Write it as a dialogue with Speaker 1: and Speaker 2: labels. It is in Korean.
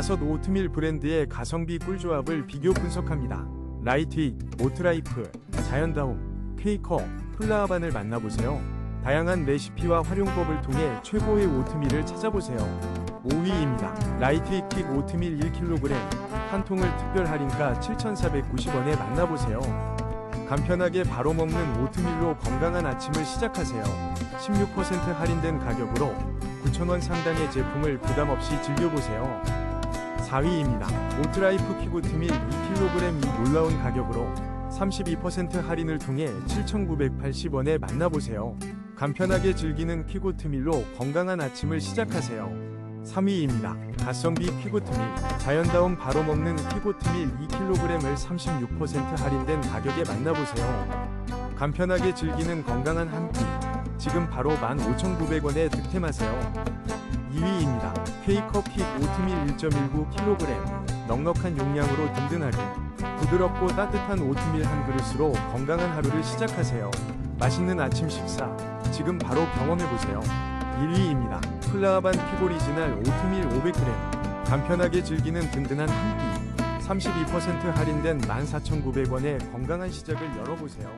Speaker 1: 다섯 오트밀 브랜드의 가성비 꿀조합을 비교 분석합니다. 라이트익, 오트라이프, 자연다움, 케이커, 플라하반을 만나보세요. 다양한 레시피와 활용법을 통해 최고의 오트밀을 찾아보세요. 5위입니다. 라이트익 킥 오트밀 1kg 한 통을 특별 할인가 7,490원에 만나보세요. 간편하게 바로 먹는 오트밀로 건강한 아침을 시작하세요. 16% 할인된 가격으로 9,000원 상당의 제품을 부담 없이 즐겨보세요. 4위입니다. 오트라이프 킥오트밀 2kg 이 놀라운 가격으로 32% 할인을 통해 7,980원에 만나보세요. 간편하게 즐기는 킥오트밀로 건강한 아침을 시작하세요. 3위입니다. 가성비 킥오트밀 자연다움 바로 먹는 킥오트밀 2kg을 36% 할인된 가격에 만나보세요. 간편하게 즐기는 건강한 한 끼. 지금 바로 15,900원에 득템하세요. 2위입니다. K컵 킥 오트밀 1.19kg 넉넉한 용량으로 든든하게 부드럽고 따뜻한 오트밀 한 그릇으로 건강한 하루를 시작하세요. 맛있는 아침 식사 지금 바로 경험해보세요. 1위입니다. 플라하반 피고리지널 오트밀 500g 간편하게 즐기는 든든한 한 끼. 32% 할인된 14,900원에 건강한 시작을 열어보세요.